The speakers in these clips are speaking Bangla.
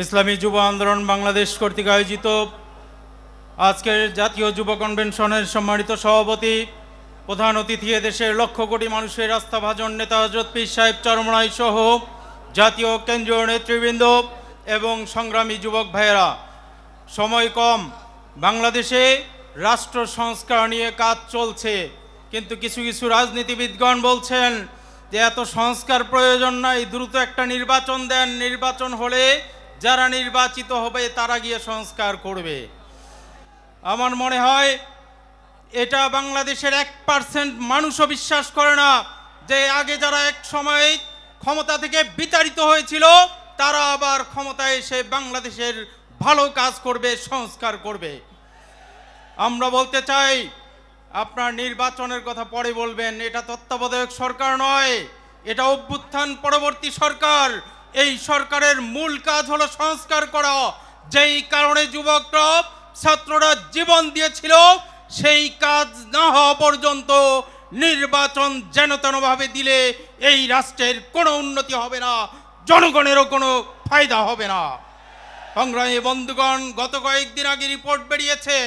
ইসলামী যুব আন্দোলন বাংলাদেশ কর্তৃক আয়োজিত আজকের জাতীয় যুব কনভেনশনের সম্মানিত সভাপতি, প্রধান অতিথি দেশের লক্ষ কোটি মানুষের আস্থাভাজন নেতা হজরত পীর সাহেব চরমনাই সহ জাতীয় কেন্দ্রীয় নেতৃবৃন্দ এবং সংগ্রামী যুবক ভাইয়েরা। সময় কম, বাংলাদেশে রাষ্ট্র সংস্কার নিয়ে কাজ চলছে, কিন্তু কিছু কিছু রাজনীতিবিদগণ বলছেন যে এত সংস্কার প্রয়োজন নাই, দ্রুত একটা নির্বাচন দেন। নির্বাচন হলে যারা নির্বাচিত হবে, তারা গিয়ে সংস্কার করবে। আমার মনে হয় এটা বাংলাদেশের এক পার্সেন্ট মানুষও বিশ্বাস করে না যে আগে যারা এক সময় ক্ষমতা থেকে বিতাড়িত হয়েছিল, তারা আবার ক্ষমতায় এসে বাংলাদেশের ভালো কাজ করবে, সংস্কার করবে। আমরা বলতে চাই, আপনার নির্বাচনের কথা পরে বলবেন, এটা তত্ত্বাবধায়ক সরকার নয়, এটা অভ্যুত্থান পরবর্তী সরকার। এই সরকারের মূল কাজ হলো সংস্কার করা। যেই কারণে যুবকরা ছাত্ররা জীবন দিয়েছিল, সেই কাজ না হওয়া পর্যন্ত নির্বাচন যেন তেনভাবে দিলে এই রাষ্ট্রের কোনো উন্নতি হবে না, জনগণেরও কোনো ফায়দা হবে না। সংগ্রামী বন্ধুগণ, গত কয়েকদিন আগে রিপোর্ট বেরিয়েছে,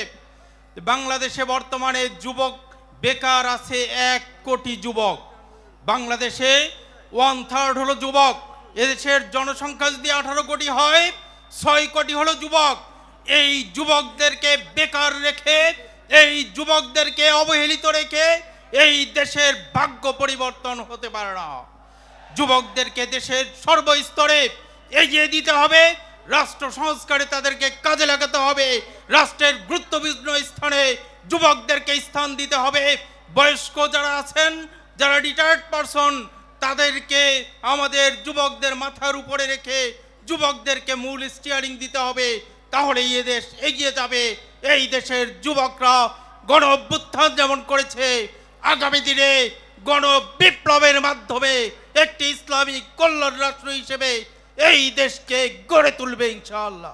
বাংলাদেশে বর্তমানে যুবক বেকার আছে এক কোটি যুবক। বাংলাদেশে ওয়ান থার্ড হলো যুবক। এদেশের জনসংখ্যা যদি আঠারো কোটি হয়, ছয় কোটি হলো যুবক। এই যুবকদেরকে বেকার রেখে, এই যুবকদেরকে অবহেলিত রেখে এই দেশের ভাগ্য পরিবর্তন হতে পারে না। যুবকদেরকে দেশের সর্বস্তরে এগিয়ে দিতে হবে। রাষ্ট্র সংস্কারে তাদেরকে কাজে লাগাতে হবে। রাষ্ট্রের গুরুত্বপূর্ণ স্থানে যুবকদেরকে স্থান দিতে হবে। বয়স্ক যারা আছেন, যারা রিটায়ার্ড পারসন তাদেরকে আমাদের যুবকদের মাথার উপরে রেখে যুবকদেরকে মূল স্টিয়ারিং দিতে হবে তাহলে এই দেশ এগিয়ে যাবে। এই দেশের যুবকরা গণ অভ্যুত্থান যেমন করেছে, আগামী দিনে গণ বিপ্লবের মাধ্যমে একটি ইসলামিক কল্যাণ রাষ্ট্র হিসেবে এই দেশকে গড়ে তুলবে ইনশাআল্লাহ।